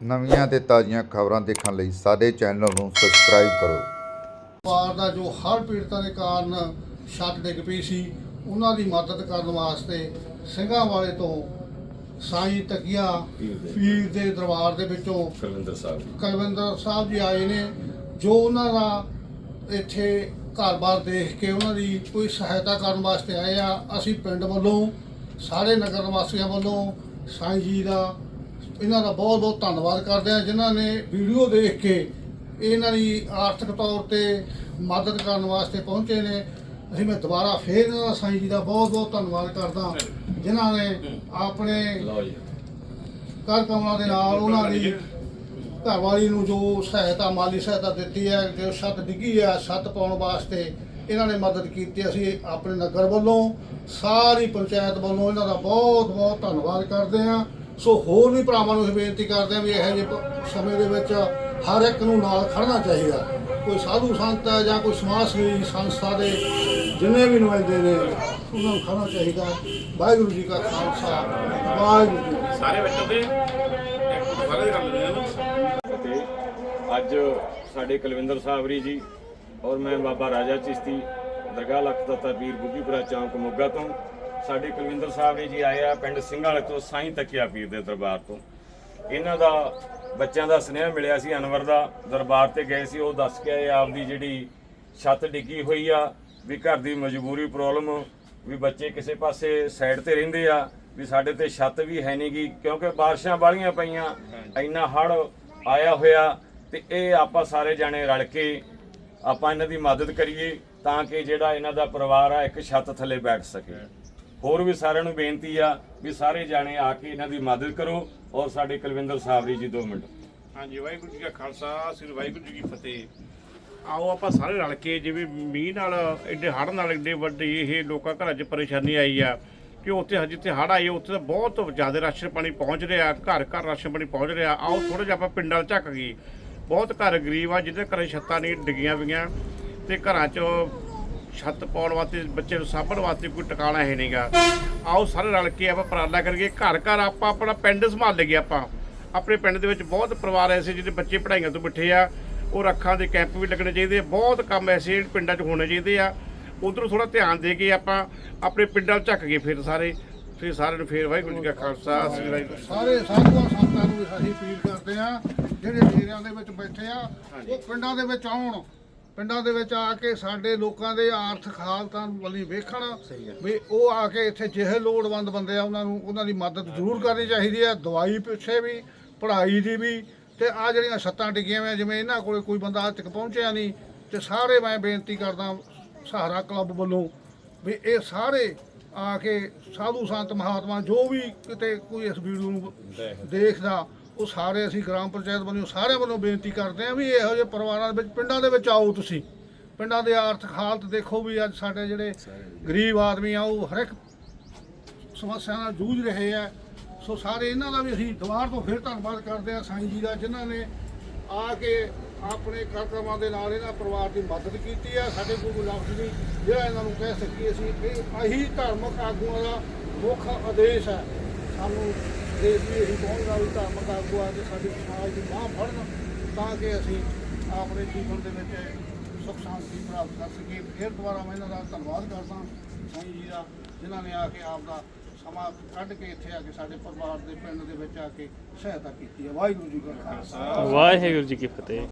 ਨਵੀਆਂ ਤੇ ਤਾਜ਼ੀਆਂ ਖਬਰਾਂ ਦੇਖਣ ਲਈ ਸਾਡੇ ਚੈਨਲ ਨੂੰ ਸਬਸਕ੍ਰਾਈਬ ਕਰੋ। ਪਰਿਵਾਰ ਦਾ ਜੋ ਹਰ ਪੀੜਤਾਂ ਦੇ ਕਾਰਨ ਛੱਤ ਡਿੱਗ ਪਈ ਸੀ ਉਹਨਾਂ ਦੀ ਮਦਦ ਕਰਨ ਵਾਸਤੇ ਸਿੰਘਾਂ ਵਾਲੇ ਤੋਂ ਸਾਈਂ ਤਕੀਆ ਪੀਰ ਦੇ ਦਰਬਾਰ ਦੇ ਵਿੱਚੋਂ ਕੁਲਵਿੰਦਰ ਸਾਹਿਬ ਜੀ। ਕੁਲਵਿੰਦਰ ਸਾਹਿਬ ਜੀ ਆਏ ਨੇ ਜੋ ਉਹਨਾਂ ਦਾ ਇੱਥੇ ਘਰ-ਬਾਰ ਦੇਖ ਕੇ ਉਹਨਾਂ ਦੀ ਕੋਈ ਸਹਾਇਤਾ ਕਰਨ ਵਾਸਤੇ ਆਏ ਆ। ਅਸੀਂ ਪਿੰਡ ਵੱਲੋਂ ਸਾਰੇ ਨਗਰ ਵਾਸੀਆਂ ਵੱਲੋਂ ਸਾਈਂ ਜੀ ਦਾ ਇਹਨਾਂ ਦਾ ਬਹੁਤ-ਬਹੁਤ ਧੰਨਵਾਦ ਕਰਦੇ ਆ ਜਿਨ੍ਹਾਂ ਨੇ ਵੀਡੀਓ ਦੇਖ ਕੇ ਇਹਨਾਂ ਦੀ ਆਰਥਿਕ ਤੌਰ ਤੇ ਮਦਦ ਕਰਨ ਵਾਸਤੇ ਪਹੁੰਚੇ ਨੇ। ਅਸੀਂ ਮੈਂ ਦੁਬਾਰਾ ਫੇਰ ਇਹਨਾਂ ਦਾ ਸਾਈਂ ਜੀ ਦਾ ਬਹੁਤ-ਬਹੁਤ ਧੰਨਵਾਦ ਕਰਦਾ ਜਿਨ੍ਹਾਂ ਨੇ ਆਪਣੇ ਕਰ ਕਮਲਾਂ ਦੇ ਨਾਲ ਉਹਨਾਂ ਦੀ ਘਰਵਾਲੀ ਨੂੰ ਜੋ ਸਹਾਇਤਾ ਮਾਲੀ ਸਹਾਇਤਾ ਦਿੱਤੀ ਹੈ ਜੋ ਛੱਤ ਡਿੱਗੀ ਹੈ ਛੱਤ ਪਾਉਣ ਵਾਸਤੇ ਇਹਨਾਂ ਨੇ ਮਦਦ ਕੀਤੀ। ਅਸੀਂ ਆਪਣੇ ਨਗਰ ਵੱਲੋਂ ਸਾਰੀ ਪੰਚਾਇਤ ਵੱਲੋਂ ਇਹਨਾਂ ਦਾ ਬਹੁਤ ਬਹੁਤ ਧੰਨਵਾਦ ਕਰਦੇ ਹਾਂ। ਸੋ ਹੋਰ ਵੀ ਭਰਾਵਾਂ ਨੂੰ ਅਸੀਂ ਬੇਨਤੀ ਕਰਦੇ ਹਾਂ ਵੀ ਇਹੋ ਜਿਹੇ ਸਮੇਂ ਦੇ ਵਿੱਚ ਹਰ ਇੱਕ ਨੂੰ ਨਾਲ ਖੜਨਾ ਚਾਹੀਦਾ। ਕੋਈ ਸਾਧੂ ਸੰਤ ਹੈ ਜਾਂ ਕੋਈ ਸਮਾਜ ਸੇਵੀ ਸੰਸਥਾ ਦੇ ਜਿੰਨੇ ਵੀ ਨੁਮਾਇੰਦੇ ਨੇ ਉਹਨਾਂ ਨੂੰ ਖੜਨਾ ਚਾਹੀਦਾ। ਵਾਹਿਗੁਰੂ ਜੀ ਕਾ ਖਾਲਸਾ ਵਾਹਿਗੁਰੂ। ਸਾਰੇ ਬੱਚੇ ਦੇ ਸਾਰੇ ਕਰ ਲੈਂਦੇ ਆ ਨਾ ਅੱਜ ਸਾਡੇ ਕੁਲਵਿੰਦਰ ਸਾਬਰੀ ਜੀ ਔਰ ਮੈਂ ਬਾਬਾ ਰਾਜਾ ਚਿਸ਼ਤੀ ਦਰਗਾਹ ਲਖਤ ਦਾਤਾ ਪੀਰ ਬੁੱਗੀਪੁਰਾ ਚੌਂਕ ਮੋਗਾ ਤੋਂ ਸਾਡੇ ਕੁਲਵਿੰਦਰ ਸਾਬਰੀ ਜੀ ਆਏ ਆ ਪਿੰਡ ਸਿੰਘਾਂ ਤੋਂ ਸਾਈਂ ਤੱਕਿਆ ਪੀਰ ਦੇ ਦਰਬਾਰ ਤੋਂ। ਇਹਨਾਂ ਦਾ ਬੱਚਿਆਂ ਦਾ ਸੁਨੇਹਾ ਮਿਲਿਆ ਸੀ ਅਨਵਰ ਦਾ ਦਰਬਾਰ ਤੇ ਗਏ ਸੀ। ਉਹ ਦੱਸ ਕੇ ਆਏ ਆਪਦੀ ਜਿਹੜੀ ਛੱਤ ਡਿੱਗੀ ਹੋਈ ਆ ਵੀ ਘਰ ਦੀ ਮਜਬੂਰੀ ਪ੍ਰੋਬਲਮ ਵੀ ਬੱਚੇ ਕਿਸੇ ਪਾਸੇ ਸਾਈਡ ਤੇ ਰਹਿੰਦੇ ਆ ਵੀ ਸਾਡੇ ਤੇ ਛੱਤ ਵੀ ਹੈ ਨਹੀਂਗੀ ਕਿਉਂਕਿ ਬਾਰਿਸ਼ਾਂ ਵਾਲੀਆਂ ਪਈਆਂ ਇੰਨਾ ਹੜ ਆਇਆ ਹੋਇਆ ਤੇ ਇਹ ਆਪਾਂ ਸਾਰੇ ਜਾਣੇ ਰਲ ਕੇ ਆਪਾਂ ਇਹਨਾਂ ਦੀ ਮਦਦ ਕਰੀਏ ਤਾਂ ਕਿ ਜਿਹੜਾ ਇਹਨਾਂ ਦਾ ਪਰਿਵਾਰ ਆ ਇੱਕ ਛੱਤ ਥੱਲੇ ਬੈਠ ਸਕੇ। ਹੋਰ ਵੀ ਸਾਰਿਆਂ ਨੂੰ ਬੇਨਤੀ ਆ ਵੀ ਸਾਰੇ ਜਾਣੇ ਆ ਕੇ ਇਹਨਾਂ ਦੀ ਮਦਦ ਕਰੋ ਔਰ ਸਾਡੇ ਕੁਲਵਿੰਦਰ ਸਾਹਿਬ ਜੀ 2 ਮਿੰਟ। ਹਾਂਜੀ, ਵਾਹਿਗੁਰੂ ਜੀ ਕਾ ਖਾਲਸਾ, ਸ੍ਰੀ ਵਾਹਿਗੁਰੂ ਜੀ ਕੀ ਫਤਿਹ। ਆਓ ਆਪਾਂ ਸਾਰੇ ਰਲ ਕੇ ਜਿਵੇਂ ਮੀਂਹ ਨਾਲ ਐਡੇ ਹੜ੍ਹ ਨਾਲ ਐਡੇ ਵੱਡੇ ਇਹ ਲੋਕਾਂ ਘਰਾਂ 'ਚ ਪਰੇਸ਼ਾਨੀ ਆਈ ਆ ਕਿ ਉੱਥੇ ਜਿੱਥੇ ਹੜ੍ਹ ਆਏ ਉੱਥੇ ਤਾਂ ਬਹੁਤ ਜ਼ਿਆਦਾ ਰਾਸ਼ਨ ਪਾਣੀ ਪਹੁੰਚ ਰਿਹਾ, ਘਰ ਘਰ ਰਾਸ਼ਨ ਪਾਣੀ ਪਹੁੰਚ ਰਿਹਾ। ਆਓ ਥੋੜਾ ਜਿਹਾ ਆਪਾਂ ਪਿੰਡਾਂ 'ਚ ਝੱਕ ਗਏ ਬਹੁਤ ਘਰ ਗਰੀਬ ਆ, ਜਿਹਦੇ ਘਰੇ ਛੱਤਾਂ ਨਹੀਂ ਡਿੱਗੀਆਂ ਪਈਆਂ ਤੇ ਘਰਾਂ 'ਚ ਛੱਤ ਪਾਉਣ ਵਾਸਤੇ, ਬੱਚੇ ਨੂੰ ਸਾਂਭਣ ਵਾਸਤੇ ਕੋਈ ਟਿਕਾਣਾ ਹੈ ਨਹੀਂਗਾ। ਆਓ ਸਾਰੇ ਰਲ ਕੇ ਆਪਾਂ ਉਪਰਾਲਾ ਕਰੀਏ, ਘਰ ਘਰ ਆਪਾਂ ਆਪਣਾ ਪਿੰਡ ਸੰਭਾਲ ਲਈਏ ਆਪਾਂ। ਆਪਣੇ ਪਿੰਡ ਦੇ ਵਿੱਚ ਬਹੁਤ ਪਰਿਵਾਰ ਐਸੇ ਜਿਹੜੇ ਬੱਚੇ ਪੜ੍ਹਾਈਆਂ ਤੋਂ ਬਿਠੇ ਆ, ਉਹ ਰੱਖਾਂ ਦੇ ਕੈਂਪ ਵੀ ਲੱਗਣੇ ਚਾਹੀਦੇ ਆ, ਬਹੁਤ ਕੰਮ ਐਸੇ ਪਿੰਡਾਂ 'ਚ ਹੋਣੇ ਚਾਹੀਦੇ ਆ। ਉਧਰੋਂ ਥੋੜਾ ਧਿਆਨ ਦੇ ਕੇ ਆਪਾਂ ਆਪਣੇ ਪਿੰਡਾਂ ਝੱਕ ਗਏ ਫਿਰ ਸਾਰੇ, ਫਿਰ ਸਾਰਿਆਂ ਨੂੰ ਫੇਰ ਵਾਹਿਗੁਰੂ ਜੀ ਕਾ ਖਾਲਸਾ, ਸਾਰੇ ਸਾਧੂਆਂ ਸੰਤਾਂ ਨੂੰ ਅਸੀਂ ਅਪੀਲ ਕਰਦੇ ਆ ਜਿਹੜੇ ਡੇਰਿਆਂ ਦੇ ਵਿੱਚ ਬੈਠੇ ਆ, ਉਹ ਪਿੰਡਾਂ ਦੇ ਵਿੱਚ ਆਉਣ। ਪਿੰਡਾਂ ਦੇ ਵਿੱਚ ਆ ਕੇ ਸਾਡੇ ਲੋਕਾਂ ਦੇ ਆਰਥਿਕ ਹਾਲਤਾਂ ਵੱਲੀ ਵੇਖਣ ਵੀ ਉਹ ਆ ਕੇ ਇੱਥੇ ਜਿਹੇ ਲੋੜਵੰਦ ਬੰਦੇ ਆ ਉਹਨਾਂ ਨੂੰ ਉਹਨਾਂ ਦੀ ਮਦਦ ਜ਼ਰੂਰ ਕਰਨੀ ਚਾਹੀਦੀ ਹੈ ਦਵਾਈ ਪਿੱਛੇ ਵੀ ਪੜ੍ਹਾਈ ਦੀ ਵੀ ਤੇ ਆ ਜਿਹੜੀਆਂ ਛੱਤਾਂ ਡਿੱਗੀਆਂ ਹੋਈਆਂ ਜਿਵੇਂ ਇਹਨਾਂ ਕੋਲੇ ਕੋਈ ਬੰਦਾ ਅੱਜ ਤੱਕ ਪਹੁੰਚਿਆ ਨਹੀਂ ਤੇ ਸਾਰੇ ਮੈਂ ਬੇਨਤੀ ਕਰਦਾ ਸਹਾਰਾ ਕਲੱਬ ਵੱਲੋਂ ਵੀ ਇਹ ਸਾਰੇ ਆ ਕੇ ਸਾਧੂ ਸੰਤ ਮਹਾਤਮਾ ਜੋ ਵੀ ਕਿਤੇ ਕੋਈ ਇਸ ਵੀਡੀਓ ਨੂੰ ਦੇਖਦਾ ਉਹ ਸਾਰੇ ਅਸੀਂ ਗ੍ਰਾਮ ਪੰਚਾਇਤ ਵੱਲੋਂ ਸਾਰਿਆਂ ਵੱਲੋਂ ਬੇਨਤੀ ਕਰਦੇ ਹਾਂ ਵੀ ਇਹੋ ਜਿਹੇ ਪਰਿਵਾਰਾਂ ਦੇ ਵਿੱਚ, ਪਿੰਡਾਂ ਦੇ ਵਿੱਚ ਆਓ ਤੁਸੀਂ। ਪਿੰਡਾਂ ਦੇ ਆਰਥਿਕ ਹਾਲਤ ਦੇਖੋ ਵੀ ਅੱਜ ਸਾਡੇ ਜਿਹੜੇ ਗਰੀਬ ਆਦਮੀ ਆ, ਉਹ ਹਰ ਇੱਕ ਸਮੱਸਿਆ ਨਾਲ ਜੂਝ ਰਹੇ ਆ। ਸੋ ਸਾਰੇ ਇਹਨਾਂ ਦਾ ਵੀ ਅਸੀਂ ਦੁਬਾਰ ਤੋਂ ਫਿਰ ਧੰਨਵਾਦ ਕਰਦੇ ਆ ਸਾਈਂ ਜੀ ਦਾ, ਜਿਨ੍ਹਾਂ ਨੇ ਆ ਕੇ ਆਪਣੇ ਕਰਕਰਮਾਂ ਦੇ ਨਾਲ ਇਹਨਾਂ ਪਰਿਵਾਰ ਦੀ ਮਦਦ ਕੀਤੀ ਆ। ਸਾਡੇ ਕੋਲ ਕੋਈ ਲਫ਼ਜ਼ ਨਹੀਂ ਜਿਹੜਾ ਇਹਨਾਂ ਨੂੰ ਕਹਿ ਸਕੀਏ ਅਸੀਂ, ਇਹ ਇਹੀ ਧਾਰਮਿਕ ਆਗੂਆਂ ਦਾ ਮੁੱਖ ਆਦੇਸ਼ ਹੈ ਸਾਨੂੰ ਦੇਸ਼ ਵੀ ਇਹੀ ਕਹੂੰਗਾ ਵੀ ਧਾਰਮਿਕ ਆਗੂ ਆ ਕੇ ਸਾਡੇ ਸਮਾਜ ਦੀ ਬਾਂਹ ਫੜਨ, ਤਾਂ ਕਿ ਅਸੀਂ ਆਪਣੇ ਜੀਵਨ ਦੇ ਵਿੱਚ ਸੁਖ ਸ਼ਾਂਤੀ ਪ੍ਰਾਪਤ ਕਰ ਸਕੀਏ। ਫਿਰ ਦੁਬਾਰਾ ਮੈਂ ਇਹਨਾਂ ਦਾ ਧੰਨਵਾਦ ਕਰਦਾ ਸਾਈਂ ਜੀ ਦਾ, ਜਿਨ੍ਹਾਂ ਨੇ ਆ ਕੇ ਆਪ ਦਾ ਸਮਾਂ ਕੱਢ ਕੇ ਇੱਥੇ ਆ ਕੇ ਸਾਡੇ ਪਰਿਵਾਰ ਦੇ ਪਿੰਡ ਦੇ ਵਿੱਚ ਆ ਕੇ ਸਹਾਇਤਾ ਕੀਤੀ ਹੈ। ਵਾਹਿਗੁਰੂ ਜੀ ਕਾ ਖਾਲਸਾ। ਵਾਹਿਗੁਰੂ ਜੀ ਕੀ ਫਤਿਹ।